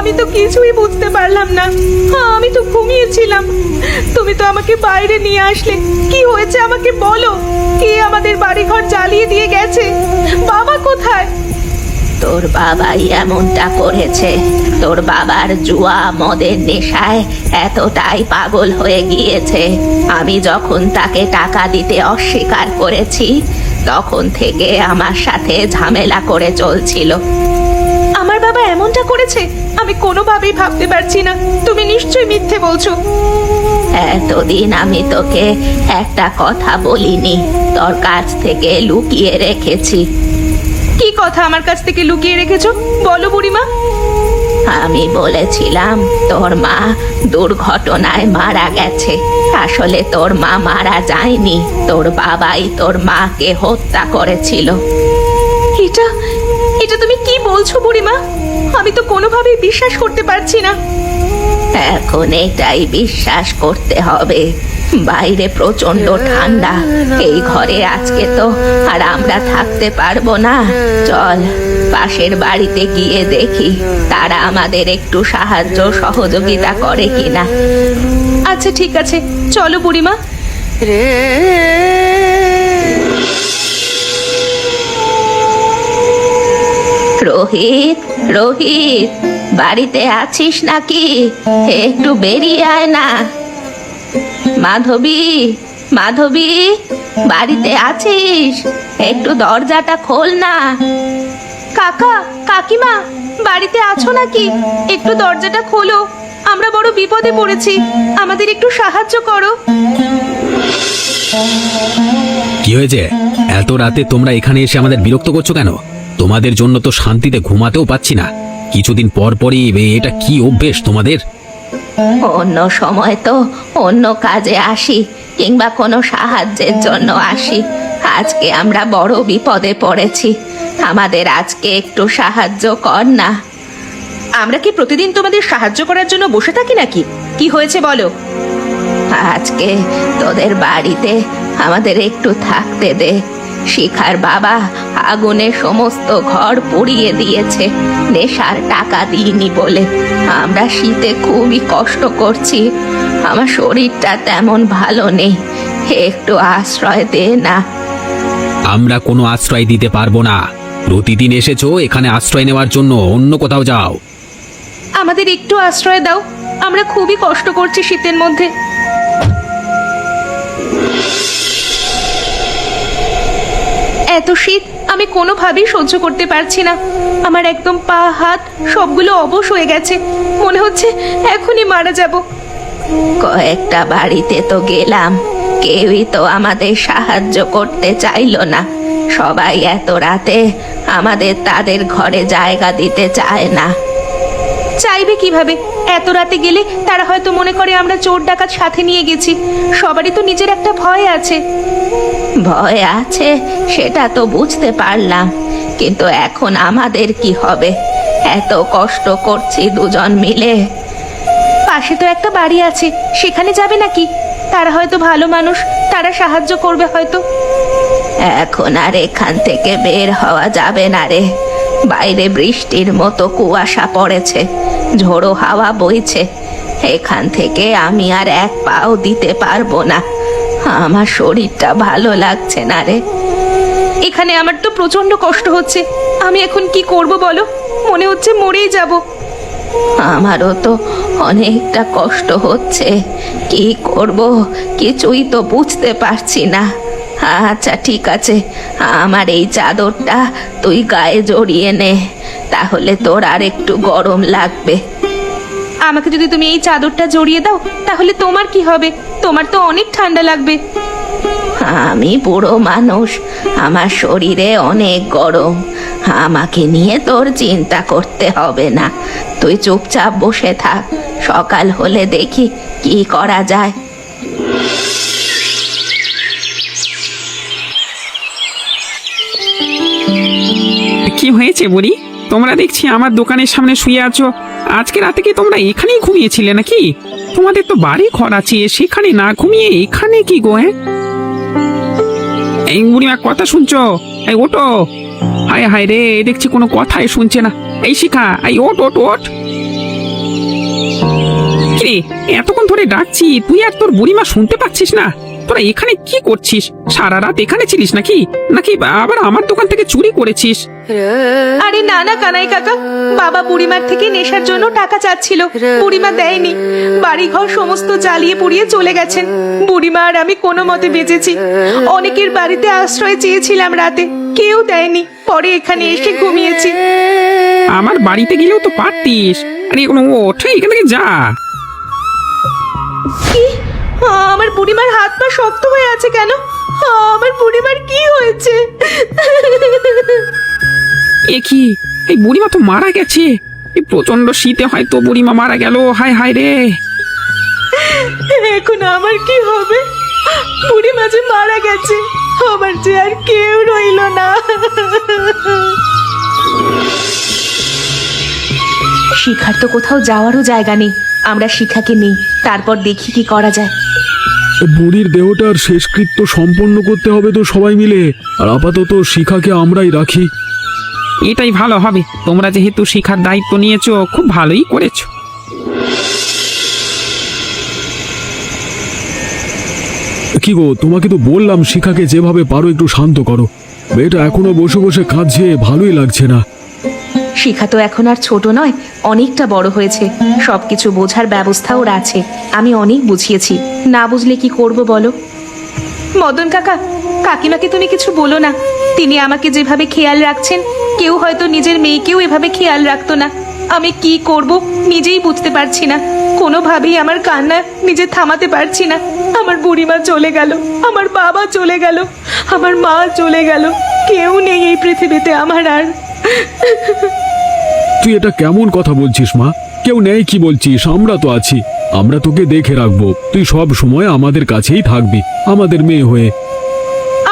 আমি তো কিছুই বুঝতে পারলাম না। আমি তো ঘুমিয়েছিলাম। তুমি তো আমাকে বাইরে নিয়ে আসলে। কি হয়েছে আমাকে বলো? কে আমাদের বাড়িঘর জ্বালিয়ে দিয়ে গেছে? বাবা কোথায়? তোর বাবাই এমনটা করেছে। তোর বাবার জুয়া মদের নেশায় এতটাই পাগল হয়ে গিয়েছে। আমি যখন তাকে টাকা দিতে অস্বীকার করেছি, তখন থেকে আমার সাথে ঝামেলা করে চলছিল। এমনটা করেছে? আমি কোনোভাবেই ভাবতে পারছি না। তুমি নিশ্চয়ই মিথ্যে বলছো। এতদিন আমি তোকে একটা কথা বলিনি। তোর কাছ থেকে লুকিয়ে রেখেছি। কি কথা আমার কাছ থেকে লুকিয়ে রেখেছো? বলো বুড়িমা। আমি বলেছিলাম তোর মা দুর্ঘটনায় মারা গেছে। আসলে তোর মা মারা যায়নি। তোর বাবাই তোর মাকে হত্যা করেছিল। এটা এটা তুমি কি বলছো বুড়িমা? আমি তো কোনোভাবেই বিশ্বাস করতে পারছি না। এখন এটাই বিশ্বাস করতে হবে। বাইরে প্রচণ্ড ঠান্ডা। এই ঘরে আজকে তো আর আমরা থাকতে পারব না। চল পাশের বাড়িতে গিয়ে দেখি তারা আমাদের একটু সাহায্য সহযোগিতা করে কিনা। আচ্ছা ঠিক আছে। চলো বুড়িমা। রোহিত রোহিত, বাড়িতে আছিস নাকি? একটু বেরিয়ে আয় না। মাধবী মাধবী, বাড়িতে আছিস? একটু দরজাটা খোল না। কাকা, কাকিমা, বাড়িতে আছো নাকি? একটু দরজাটা খোলো। আমরা বড় বিপদে পড়েছি। আমাদের একটু সাহায্য করো। কি হয়েছে? এত রাতে তোমরা এখানে এসে আমাদের বিরক্ত করছ কেন? তোমাদের জন্য তো শান্তিতে ঘুমাতেও পাচ্ছি না। কিছুদিন পর পরই এ- এটা কি অভ্যেস তোমাদের? অন্য সময় তো অন্য কাজে আসি কিংবা কোনো সাহায্যের জন্য আসি। আজকে আমরা বড় বিপদে পড়েছি। আমাদের আজকে একটু সাহায্য কর না। আমরা কি প্রতিদিন তোমাদের সাহায্য করার জন্য বসে থাকি নাকি? কি হয়েছে বলো? আজকে তোদের বাড়িতে আমাদের একটু থাকতে দে। শিখার বাবা আগুনে সমস্ত ঘর পুড়িয়ে দিয়েছে। নেশার টাকা দিইনি বলে। আমরা শীতে খুবই কষ্ট করছি। আমার শরীরটা তেমন ভালো নেই। একটু আশ্রয় দে না। আমরা কোনো আশ্রয় দিতে পারব না। প্রতিদিন এসেছ এখানে আশ্রয় নেওয়ার জন্য। অন্য কোথাও যাও। আমাদের একটু আশ্রয় দাও। আমরা খুবই কষ্ট করছি শীতের মধ্যে। এত শীত আমি কোনোভাবেই সহ্য করতে পারছি না। আমার একদম পা হাত সবগুলো অবশ হয়ে গেছে। মনে হচ্ছে এখনই মারা যাব। কয়েকটা বাড়িতে তো গেলাম। কেউই তো আমাদের সাহায্য করতে চাইলো না। সবাই এত রাতে আমাদের তাদের ঘরে জায়গা দিতে চায় না। চাইবে কীভাবে? এত রাতে গেলে তারা হয়তো মনে করে আমরা চোর ডাকাত সাথে নিয়ে গেছি। সবারই তো নিজের একটা ভয় আছে। ভয় আছে সেটা তো বুঝতে পারলাম। কিন্তু এখন আমাদের কি হবে? এত কষ্ট করছি দুজন মিলে। পাশে তো একটা বাড়ি আছে সেখানে যাবে নাকি? তারা হয়তো ভালো মানুষ তারা সাহায্য করবে হয়তো। এখন আর এখান থেকে বের হওয়া যাবে না রে। বাইরে বৃষ্টির মতো কুয়াশা পড়েছে। ঝোড়ো হাওয়া বইছে। এখান থেকে আমি আর এক পাও দিতে পারব না। আমার শরীরটা ভালো লাগছে না রে। এখানে আমার তো প্রচণ্ড কষ্ট হচ্ছে। আমি এখন কি করব বলো? মনে হচ্ছে মরেই যাব। আমারও তো অনেকটা কষ্ট হচ্ছে। কি করব কিছুই তো বুঝতে পারছি না। আচ্ছা ঠিক আছে। আমার এই চাদরটা তুই গায়ে জড়িয়ে নে। তাহলে তোর আর একটু গরম লাগবে। আমাকে যদি তুমি এই চাদরটা জড়িয়ে দাও তাহলে তোমার কি হবে? তোমার তো অনেক ঠান্ডা লাগবে। আমি বুড়ো মানুষ আমার শরীরে অনেক গরম। আমাকে নিয়ে তোর চিন্তা করতে হবে না। তুই চুপচাপ বসে থাক সকাল হলে দেখি কি করা যায়। কি হয়েছে বুড়ি? তোমরা দেখছি আমার দোকানের সামনে শুয়ে আছো। আজকে রাতে কি তোমরা এখানেই ঘুমিয়েছিলে নাকি? তোমাদের তো বাড়ি ঘর আছে, সেখানে না ঘুমিয়ে এখানে কি গো হ্যাঁ? এই বুড়িমা, কথা শুনছো? এই ওটো হায় হায় রে দেখছি কোনো কথাই শুনছে না। এই শিখা, এই ওট ওট ওট কিরে, এতক্ষণ ধরে ডাকছি, তুই আর তোর বুড়িমা শুনতে পাচ্ছিস না? তোরা এখানে কি করছিস? সারা রাত এখানে ছিলিস নাকি? নাকি আবার আমার দোকান থেকে চুরি করেছিস? আরে না না কানাই কাকা বাবা বুড়িমার থেকে নেশার জন্য টাকা চাচ্ছিল। বুড়িমা দেয়নি। বাড়িঘর সমস্ত জ্বালিয়ে পুড়িয়ে চলে গেছেন। বুড়িমা আর আমি কোনো মতে বেঁচেছি। অনেকের বাড়িতে আশ্রয় চেয়েছিলাম রাতে। কেউ দেয়নি। পরে এখানে এসে ঘুমিয়েছি। আমার বাড়িতে গেলেও তো পারতিস। আরে ওঠ এখান থেকে যা। বুড়িমার হাত পা শক্ত হয়ে আছে কেন? আমার বুড়িমার কি হয়েছে? এ কি? এই বুড়িমা তো মারা গেছে। এই প্রচণ্ড শীতে হয়তো বুড়িমা মারা গেল। হায় হায় রে। এখন আমার কি হবে? বুড়ি মাঝে মারা গেছে আমার যে আর কেউ রইল না। শিখার তো কোথাও যাওয়ারও জায়গা নেই। আমরা শিখাকে নেই। তারপর দেখি কি করা যায়। বুড়ির দেহটার শেষকৃত্য সম্পন্ন করতে হবে তো সবাই মিলে। আর আপাতত শিখাকে আমরাই রাখি। এটাই ভালো হবে। তোমরা যেহেতু শিখার দায়িত্ব নিয়েছো খুব ভালোই করেছ। কি গো তোমাকে তো বললাম শিখাকে যেভাবে পারো একটু শান্ত করো। মেয়েটা এখনও বসে বসে কাঁদছে ভালোই লাগছে না। শিখা তো এখন আর ছোট নয়, অনেকটা বড় হয়েছে। সব কিছু বোঝার ব্যবস্থা ওর আছে, আমি অনেক বুঝিয়েছি। না বুঝলে কি করব বলো? মদন কাকা, কাকিমাকে তুমি কিছু বলো না। তিনি আমাকে যেভাবে খেয়াল রাখছেন, কেউ হয়তো নিজের মেয়েকেও এভাবে খেয়াল রাখতো না। আমি কি করব নিজেই বুঝতে পারছি না। কোনোভাবেই আমার কান্না নিজে থামাতে পারছি না। আমার বুড়িমা চলে গেল, আমার বাবা চলে গেল, আমার মা চলে গেল। কেউ নেই এই পৃথিবীতে আমার আর। তুই এটা কেমন কথা বলছিস, মা? কেউ নেই কি বলছিস? আমরা তো আছি। আমরা তোকে দেখে রাখব। তুই সব সময় আমাদের কাছেই থাকবি, আমাদের মেয়ে হয়ে।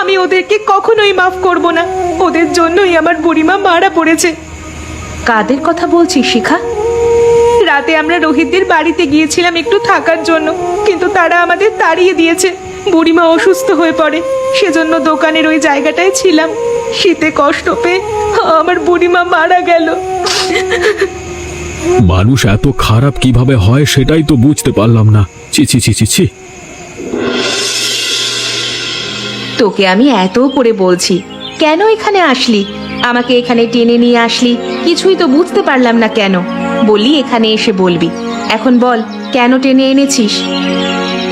আমি ওদেরকে কখনোই মাফ করব না। ওদের জন্যই আমার বুড়িমা মারা পড়েছে। কাদের কথা বলছিস, শিখা? রাতে আমরা রোহিতদের বাড়িতে গিয়েছিলাম একটু থাকার জন্য, কিন্তু তারা আমাদের তাড়িয়ে দিয়েছে। বুড়িমা অসুস্থ হয়ে পড়ে। সেজন্য দোকানের ওই জায়গাটায় ছিলাম। শীতে কষ্ট পেয়ে আমার বুড়িমা মারা গেল। মানুষ এত খারাপ কীভাবে হয় সেটাই তো বুঝতে পারলাম না। ছি ছি ছি ছি ছি। তোকে আমি এত করে বলছি। কেন এখানে আসলি? আমাকে এখানে টেনে নিয়ে আসলি? কিছুই তো বুঝতে পারলাম না কেন? বলি এখানে এসে বলবি। এখন বল, কেন টেনে এনেছিস?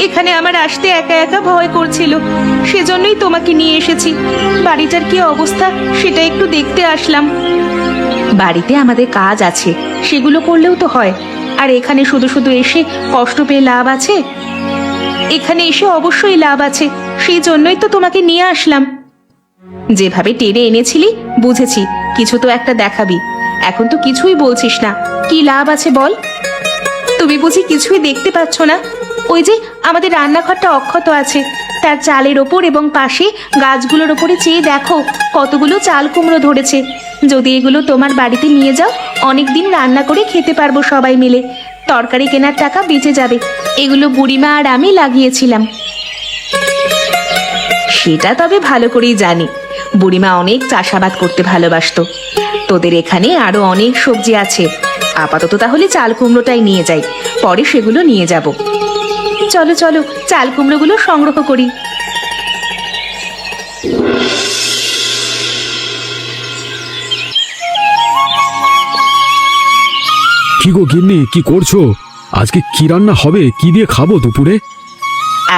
এখানে আমার আসতে একা একা ভয় করছিল। সেজন্যই তোমাকে নিয়ে এসেছি। বাড়িটার কি অবস্থা সেটা একটু দেখতে আসলাম। বাড়িতে আমাদের কাজ আছে, সেগুলো করলেও তো হয়। আর এখানে শুধু শুধু এসে কষ্ট পেয়ে লাভ আছে? এখানে এসে অবশ্যই লাভ আছে সেই জন্যই তো তোমাকে নিয়ে আসলাম। যেভাবে টেনে এনেছিলি, বুঝেছি, কিছু তো একটা দেখাবি। এখন তো কিছুই বলছিস না, কি লাভ আছে বল? তুমি বুঝি কিছুই দেখতে পাচ্ছ না? ওই যে আমাদের রান্নাঘরটা অক্ষত আছে। তার চালের ওপর এবং পাশে গাছগুলোর ওপরে চেয়ে দেখো, কতগুলো চাল কুমড়ো ধরেছে। যদি এগুলো তোমার বাড়িতে নিয়ে যাও অনেক দিন রান্না করে খেতে পারব সবাই মিলে। তরকারি কেনার টাকা বেঁচে যাবে। এগুলো বুড়িমা আর আমি লাগিয়েছিলাম। সেটা তবে ভালো করেই জানি। বুড়িমা অনেক চাষাবাদ করতে ভালোবাসতো। তোদের এখানে আরও অনেক সবজি আছে। আপাতত তাহলে চাল কুমড়োটাই নিয়ে যাই। পরে সেগুলো নিয়ে যাব। চলো চলো চাল কুমড়োগুলো সংগ্রহ করি। কি গো গিন্নি কি করছ? আজকে কি রান্না হবে কি দিয়ে খাব দুপুরে?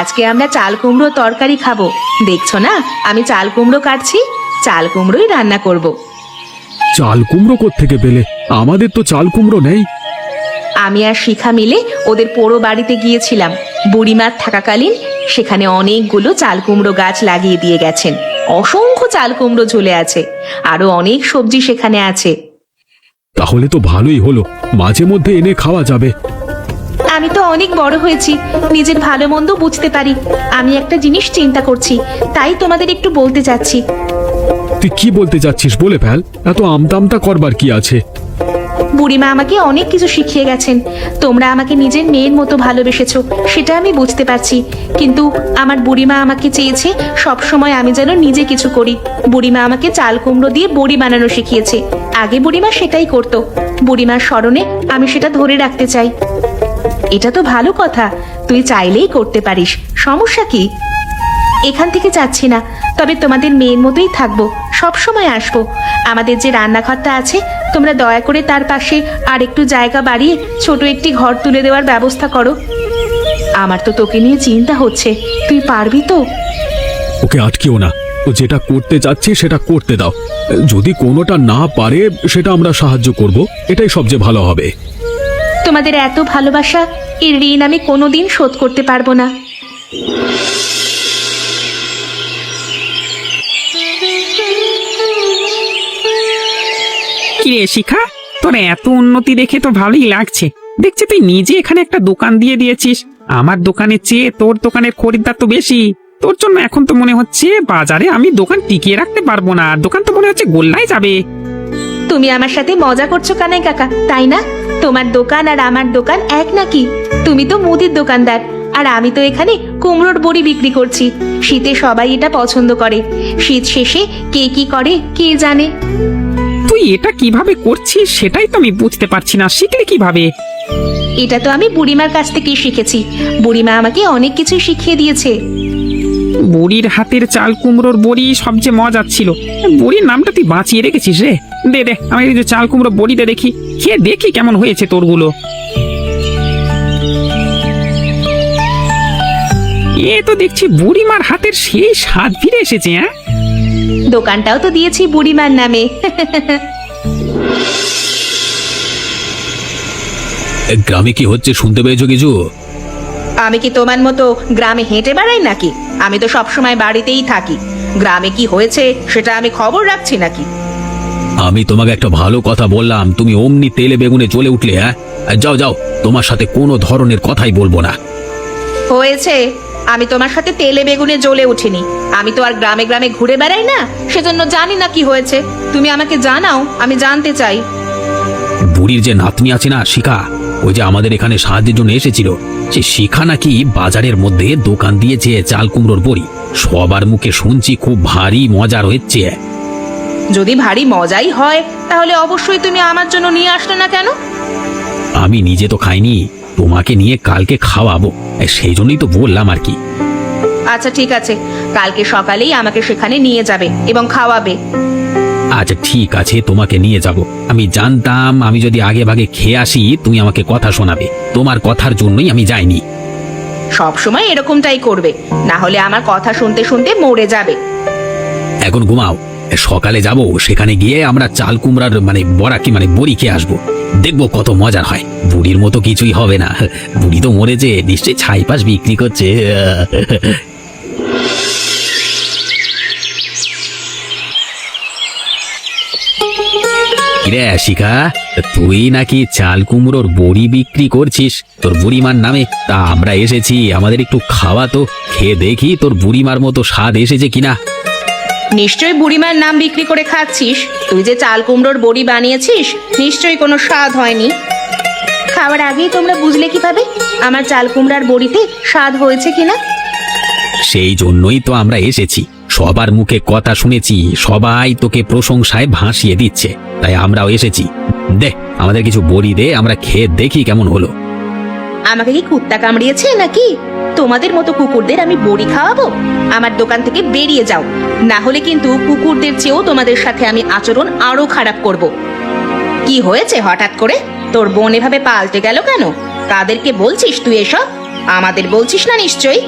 আজকে আমরা চাল কুমড়ো তরকারি খাব। দেখছ না আমি চাল কুমড়ো কাটছি চাল কুমড়োই রান্না করব। চাল কুমড়ো থেকে পেলে? আমাদের তো চাল কুমড়ো নেই। আমি আর শিখা মিলে ওদের পোড়ো বাড়িতে গিয়েছিলাম। বুড়িমার থাকাকালীন সেখানে অনেকগুলো চাল কুমড়ো গাছ লাগিয়ে দিয়ে গেছেন। অসংখ্য চাল কুমড়ো ঝুলে আছে আরও অনেক সবজি সেখানে আছে। তাহলে তো ভালোই হলো মাঝে মধ্যে এনে খাওয়া যাবে। আমি তো অনেক বড় হয়েছি নিজের ভালো মন্দ বুঝতে পারি। আমি একটা জিনিস চিন্তা করছি তাই তোমাদের একটু বলতে চাচ্ছি। তুই কি বলতে যাচ্ছিস বলে ফেল এত আমতামতা করবার কি আছে? বুড়িমা আমাকে অনেক কিছু শিখিয়ে গেছেন। তোমরা আমাকে নিজের মেয়ের মতো ভালোবেসেছো, সেটা আমি বুঝতে পারছি। কিন্তু আমার বুড়িমা আমাকে চেয়েছে সব সময় আমি যেন নিজে কিছু করি। বুড়িমা আমাকে চাল কুমড়ো দিয়ে বড়ি বানানো শিখিয়েছে। আগে বুড়িমা সেটাই করতো। বুড়িমার স্মরণে আমি সেটা ধরে রাখতে চাই। এটা তো ভালো কথা, তুই চাইলেই করতে পারিস। সমস্যা কি? এখান থেকে যাচ্ছি না, তবে তোমাদের মেয়ের মতোই থাকব সব সময় আসব। আমাদের যে রান্নাঘরটা আছে তোমরা দয়া করে তার পাশে আর একটু জায়গা বাড়িয়ে ছোট একটি ঘর তুলে দেওয়ার ব্যবস্থা করো। আমার তো তোকে নিয়ে চিন্তা হচ্ছে। তুই পারবি তো? ওকে আটকিও না। ও যেটা করতে চাচ্ছে সেটা করতে দাও। যদি কোনোটা না পারে সেটা আমরা সাহায্য করব। এটাই সবচেয়ে ভালো হবে। তোমাদের এত ভালোবাসা এর ঋণ আমি কোনোদিন শোধ করতে পারব না। কি রে শিখা? তোর এত উন্নতি দেখে তো ভালোই লাগছে। দেখছি তুই নিজে এখানে একটা দোকান দিয়ে দিয়েছিস। আমার দোকানের চেয়ে তোর দোকানের খরিদ্দার তো বেশি। তোর জন্য এখন তো মনে হচ্ছে বাজারে আমি দোকান টিকিয়ে রাখতে পারব না। দোকান তো মনে হচ্ছে গোল্লায় যাবে। তুমি আমার সাথে মজা করছ কানাই কাকা, তাই না? তোমার দোকান আর আমার দোকান এক নাকি? তুমি তো মুদির দোকানদার, আর আমি তো এখানে কুমড়োর বড়ি বিক্রি করছি। শীতে সবাই এটা পছন্দ করে। শীত শেষে কে কি করে, কে জানে? তুই এটা কীভাবে করছিস সেটাই তো আমি বুঝতে পারছি না। শিখলে কীভাবে? এটা তো আমি বুড়িমার কাছ থেকেই শিখেছি। বুড়িমা আমাকে অনেক কিছু শিখিয়ে দিয়েছে। বুড়ির হাতের চাল কুমড়োর বড়ি সবচেয়ে মজা ছিল। বড়ির নামটা তুই বাঁচিয়ে রেখেছিস রে? দে দে আমি এই যে চাল কুমড়ো বড়িতে দেখি। খেয়ে দেখি কেমন হয়েছে তোরগুলো। এ তো দেখছি বুড়িমার হাতের সেই স্বাদ ফিরে এসেছে হ্যাঁ? দোকানটাও তো দিয়েছি বুড়িমার নামে। গ্রামে কি হচ্ছে শুনতে পেয়েছ কিছু? আমি কি তোমার মতো গ্রামে হেঁটে বেড়াই নাকি? আমি তো সবসময় বাড়িতেই থাকি। গ্রামে কি হয়েছে সেটা আমি খবর রাখছি নাকি? আমি তোমাকে একটা ভালো কথা বললাম তুমি অমনি তেলে বেগুনে চলে উঠলে হ্যাঁ? যাও যাও তোমার সাথে কোনো ধরনের কথাই বলব না। হয়েছে। আমি তোমার সাথে তেলে বেগুনে জ্বলে উঠিনি। আমি তো আর গ্রামে গ্রামে ঘুরে বেড়াই না সেজন্য জানি না কি হয়েছে। তুমি আমাকে জানাও আমি জানতে চাই। বুড়ির যে নাতনি আছে না শিখা ওই যে আমাদের এখানে সাহায্যের জন্য এসেছিল সে শিখা নাকি বাজারের মধ্যে দোকান দিয়েছে চাল কুমড়োর বড়ি। সবার মুখে শুনছি খুব ভারী মজার হচ্ছে। যদি ভারী মজাই হয় তাহলে অবশ্যই তুমি আমার জন্য নিয়ে আসলে না কেন? আমি নিজে তো খাইনি তোমাকে নিয়ে কালকে খাওয়াবো। সেই জন্যই তো বললাম আর কি। আচ্ছা ঠিক আছে। কালকে সকালেই আমাকে সেখানে নিয়ে যাবে এবং খাওয়াবে। আচ্ছা ঠিক আছে তোমাকে নিয়ে যাব। আমি জানতাম আমি যদি আগে ভাগে খেয়ে আসি তুমি আমাকে কথা শোনাবে। তোমার কথার জন্যই আমি যাইনি। সব সময় এরকমটাই করবে। না হলে আমার কথা শুনতে শুনতে মরে যাবে। এখন ঘুমাও। সকালে যাব সেখানে গিয়ে আমরা চাল কুমড়ার মানে বড়া কি মানে বড়ি খেয়ে আসব। দেখব কত মজার হয়। বুড়ির মতো কিছুই হবে না। বুড়ি তো মরেছে, নিশ্চয়ই ছাই পাশ বিক্রি করছে। কিরে শিখা, তুই নাকি চাল কুমড়োর বড়ি বিক্রি করছিস? তোর বুড়িমার নামে। তা আমরা এসেছি, আমাদের একটু খাওয়া তো। খেয়ে দেখি তোর বুড়িমার মতো স্বাদ এসেছে কিনা। নিশ্চয়ই বুড়িমার নাম বিক্রি করে খাচ্ছিস? তুই যে চাল কুমড়োর বড়ি বানিয়েছিস, নিশ্চয়ই কোনো স্বাদ হয়নি। খাওয়ার আগেই তোমরা বুঝলে কীভাবে? আমার চাল কুমড়ার বড়িতে স্বাদ হয়েছে কিনা? সেই জন্যই তো আমরা এসেছি। সবার মুখে কথা শুনেছি, সবাই তোকে প্রশংসায় ভাসিয়ে দিচ্ছে। তাই আমরাও এসেছি। দে, আমাদের কিছু বড়ি দে, আমরা খেয়ে দেখি কেমন হলো। আমাকে কি কুত্তা কামড়িয়েছে নাকি? তোমাদের মতো কুকুরদের আমি বড়ি খাওয়াবো? আমার দোকান থেকে বেরিয়ে যাও। না হলে কিন্তু কুকুরদের চেয়েও তোমাদের সাথে আমি আচরণ আরও খারাপ করব। কি হয়েছে হঠাৎ করে? তোর বোন এভাবে পাল্টে গেল কেন? তাদেরকে বলছিস তুই এসব? আমাদের বলছিস না নিশ্চয়ই?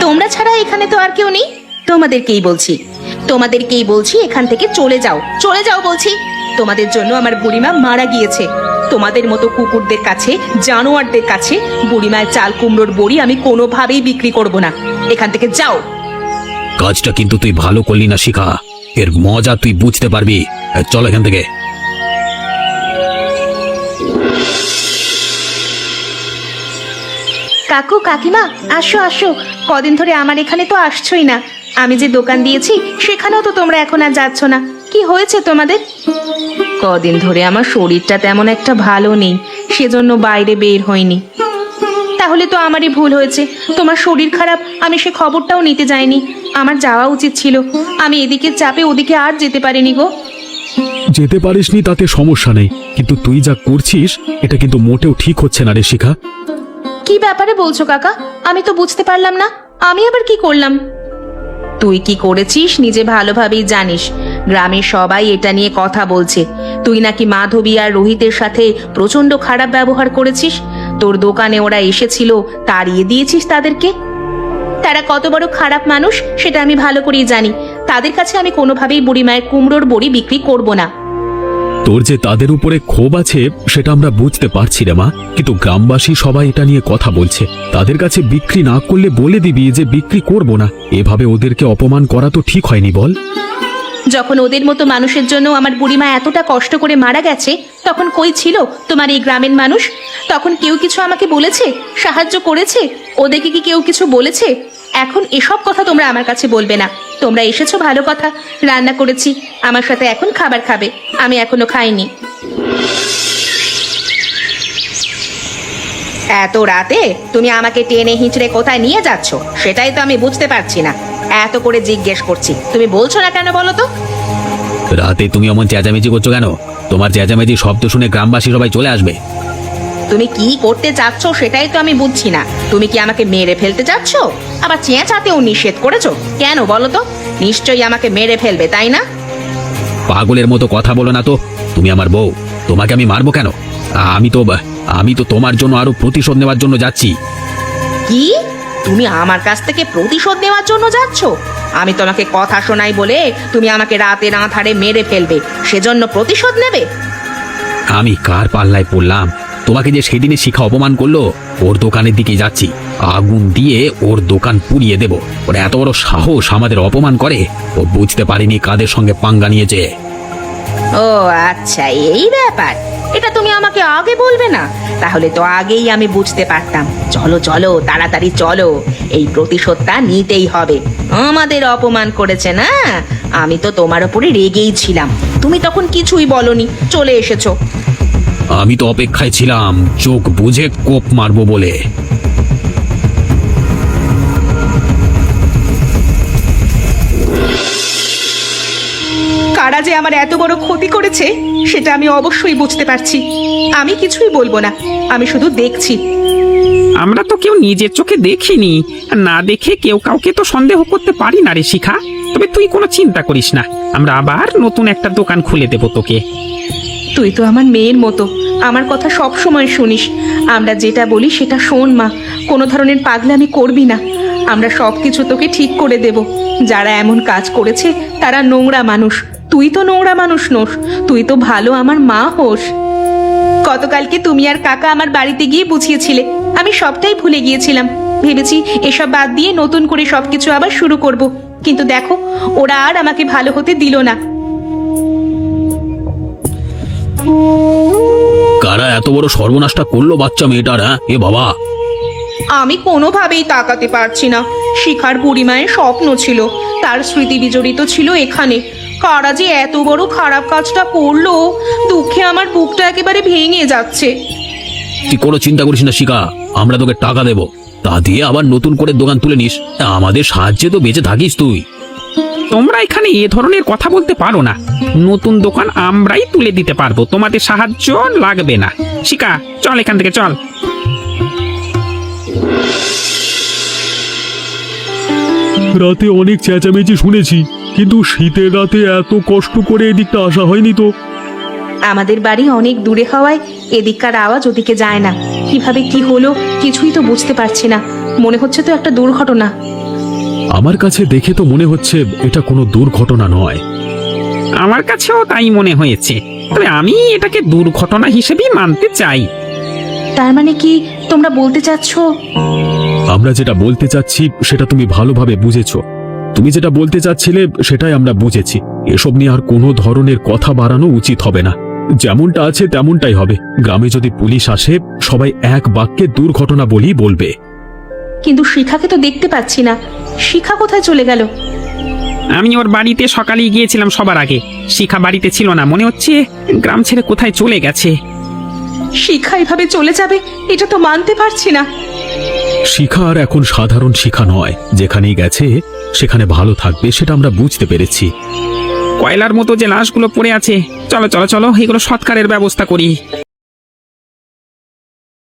তোমরা ছাড়া এখানে তো আর কেউ নেই। তোমাদেরকেই বলছি। তোমাদেরকেই বলছি এখান থেকে চলে যাও। চলে যাও বলছি। তোমাদের জন্য আমার বুড়িমা মারা গিয়েছে। তোমাদের মতো কুকুরদের কাছে জানোয়ারদের কাছে বুড়িমায় চাল কুমড়োর বড়ি আমি কোনোভাবেই বিক্রি করব না। এখান থেকে যাও। কাজটা কিন্তু তুই ভালো করলি না শিখা। এর মজা তুই বুঝতে পারবি। চল এখান থেকে। কাকু কাকিমা আসো আসো। কদিন ধরে আমার এখানে তো আসছোই না। আমি যে দোকান দিয়েছি সেখানেও তো তোমরা এখন আর যাচ্ছ না। কি হয়েছে তোমাদের? কদিন ধরে আমার শরীরটা তেমন একটা ভালো নেই সেজন্য বাইরে বের হইনি। তাহলে তো আমারই ভুল হয়েছে। তোমার শরীর খারাপ আমি সে খবরটাও নিতে যাইনি। আমার যাওয়া উচিত ছিল। আমি এদিকে চাপে ওদিকে আর যেতে পারিনি গো। যেতে পারিসনি তাতে সমস্যা নেই কিন্তু তুই যা করছিস এটা কিন্তু মোটেও ঠিক হচ্ছে না রে শিখা। কি ব্যাপারে বলছো কাকা? আমি তো বুঝতে পারলাম না। আমি আবার কি করলাম? তুই কি করেছিস নিজে ভালোভাবেই জানিস। গ্রামের সবাই এটা নিয়ে কথা বলছে। তুই নাকি মাধবী আর রোহিতের সাথে প্রচণ্ড খারাপ ব্যবহার করেছিস? তোর দোকানে ওরা এসেছিল, তাড়িয়ে দিয়েছিস তাদেরকে? তারা কত বড় খারাপ মানুষ, সেটা আমি ভালো করেই জানি। তাদের কাছে আমি কোনোভাবেই বুড়িমায়ের কুমড়োর বড়ি বিক্রি করব না। তোর যে তাদের উপরে ক্ষোভ আছে, সেটা আমরা বুঝতে পারছি রে মা। কিন্তু গ্রামবাসী সবাই এটা নিয়ে কথা বলছে। তাদের কাছে বিক্রি না করলে বলে দিবি যে বিক্রি করব না। এভাবে ওদেরকে অপমান করা তো ঠিক হয়নি, বল। যখন ওদের মতো মানুষের জন্য আমার বুড়িমা এতটা কষ্ট করে মারা গেছে, তখন কই ছিল তোমার এই গ্রামের মানুষ? তখন কেউ কিছু আমাকে বলেছে? সাহায্য করেছে? ওদেরকে কি কেউ কিছু বলেছে? এখন এসব কথা তোমরা আমার কাছে বলবে না। তোমরা এসেছ ভালো কথা। রান্না করেছি। আমার সাথে এখন খাবার খাবে। আমি এখনও খাইনি। এত রাতে তুমি আমাকে টেনে হিঁচড়ে কোথায় নিয়ে যাচ্ছ? সেটাই তো আমি বুঝতে পারছি না। এত করে জিজ্ঞেস করছি। তুমি বলছো না কেন বলো তো? রাতে তুমি এমন চেঁচামেচি করছ কেন? তোমার চেঁচামেচি শব্দ শুনে গ্রামবাসী সবাই চলে আসবে। তুমি কি করতে চাচ্ছ সেটাই তো আমি বুঝছি না। তুমি কি আমাকে মেরে ফেলতে চাচ্ছ আবার চেঁচাতেও নিষেধ করেছ? কেন বলো তো? নিশ্চয়ই আমাকে মেরে ফেলবে তাই না? পাগলের মতো কথা বলো না তো। তুমি আমার বউ। তোমাকে আমি মারবো কেন? আমি তো আমি তো তোমার জন্য আরও প্রতিশোধ নেওয়ার জন্য যাচ্ছি। কি? তুমি আমার কাছ থেকে প্রতিশোধ নেওয়ার জন্য যাচ্ছ? আমি তোমাকে কথা শোনাই বলে তুমি আমাকে রাতে না ধারে মেরে ফেলবে। সেজন্য প্রতিশোধ নেবে? আমি কার পাল্লায় পড়লাম? তোমাকে যে সেদিনে শিখা অপমান করল ওর দোকানের দিকে যাচ্ছি। আগুন দিয়ে ওর দোকান পুড়িয়ে দেব। ওর এত বড় সাহস আমাদের অপমান করে ও বুঝতে পারিনি কাদের সঙ্গে পাঙ্গা নিয়েছে। ও আচ্ছা এই ব্যাপার। এটা তুমি আমাকে আগে বলবে না? তাহলে তো আগেই আমি বুঝতে পারতাম। চলো চলো, তাড়াতাড়ি চলো। এই প্রতিশোধটা নিতেই হবে। আমাদের অপমান করেছে, না? আমি তো তোমার উপরে রেগেই ছিলাম। তুমি তখন কিছুই বলনি। চলে এসেছ। আমি তো অপেক্ষায় ছিলাম। চোখ বুঝে কোপ মারবো বলে। কারা যে আমার এত বড় ক্ষতি করেছে সেটা আমি অবশ্যই বুঝতে পারছি। আমি কিছুই বলব না আমি শুধু দেখছি। আমরা তো কেউ নিজের চোখে দেখিনি না দেখে কেউ কাউকে তো সন্দেহ করতে পারি না রে শিখা। তবে তুই কোনো চিন্তা করিস না আমরা আবার নতুন একটা দোকান খুলে দেবো তোকে। তুই তো আমার মেয়ের মতো আমার কথা সব সময় শুনিস। আমরা যেটা বলি সেটা শোন মা কোনো ধরনের পাগলামি করবি না। আমরা সব কিছু তোকে ঠিক করে দেব। যারা এমন কাজ করেছে তারা নোংরা মানুষ। তুই তো নোংরা মানুষ নোস তুই তো ভালো আমার মা হোস। গতকালকে তুমি আর কাকা আমার বাড়িতে গিয়ে বুঝিয়েছিলে। আমি সবটাই ভুলে গিয়েছিলাম। ভেবেছি এসব বাদ দিয়ে নতুন করে সবকিছু আবার শুরু করব। কিন্তু দেখো ওরা আর আমাকে ভালো হতে দিল না। কারা এত বড় সর্বনাশটা করল বাচ্চা মেয়েটার হ্যাঁ? এ বাবা। আমি কোনোভাবেই তাকাতে পারছি না। শিখার বুড়িমায়ের স্বপ্ন ছিল। তার স্মৃতি বিজড়িত ছিল এখানে। কারা যে এত বড় খারাপ কাজটা করল দুঃখে আমার বুকটা একেবারে ভেঙে যাচ্ছে। তুই কোনো চিন্তা করিস না শিকা। আমরা তোকে টাকা দেব। তা দিয়ে আবার নতুন করে দোকান তুলে নিস। আমাদের সাহায্যে তো বেঁচে থাকিস তুই। তোমরা এখানে এ ধরনের কথা বলতে পারো না। নতুন দোকান আমরাই তুলে দিতে পারব। তোমাদের সাহায্য লাগবে না। শিকা চল এখান থেকে চল। রাতে অনেক চেঁচামেচি শুনেছি। কিন্তু শীতের রাতে এত কষ্ট করে এদিকটা আসা হয়নি তো। আমাদের বাড়ি অনেক দূরে হওয়ায় এদিককার আওয়াজ ওদিকে যায় না। কীভাবে কি হলো কিছুই তো বুঝতে পারছি না। মনে হচ্ছে তো একটা দুর্ঘটনা। আমার কাছে দেখে তো মনে হচ্ছে এটা কোনো দুর্ঘটনা নয়। আমার কাছেও তাই মনে হয়েছে। তবে আমি এটাকে দুর্ঘটনা হিসেবেই মানতে চাই। তার মানে কি তোমরা বলতে চাচ্ছ? আমরা যেটা বলতে চাচ্ছি সেটা তুমি ভালোভাবে বুঝেছ। তুমি যেটা বলতে চাচ্ছিলে সেটাই আমরা বুঝেছি। এসব নিয়ে আর কোনো ধরনের কথা বাড়ানো উচিত হবে না। যেমনটা আছে তেমনটাই হবে। গ্রামে যদি পুলিশ আসে সবাই এক বাক্যে দুর্ঘটনা বলেই বলবে। কিন্তু শিখাকে তো দেখতে পাচ্ছি না। শিখা কোথায় চলে গেল? আমি ওর বাড়িতে সকালেই গিয়েছিলাম সবার আগে। শিখা বাড়িতে ছিল না মনে হচ্ছে গ্রাম ছেড়ে কোথায় চলে গেছে। শিখা এভাবে চলে যাবে এটা তো মানতে পারছি না। শিখা আর এখন সাধারণ শিখা নয়। যেখানেই গেছে সেখানে ভালো থাকবে সেটা আমরা বুঝতে পেরেছি। কয়লার মতো যে লাশগুলো পড়ে আছে, চলো চলো চলো, এগুলো সৎকারের ব্যবস্থা করি।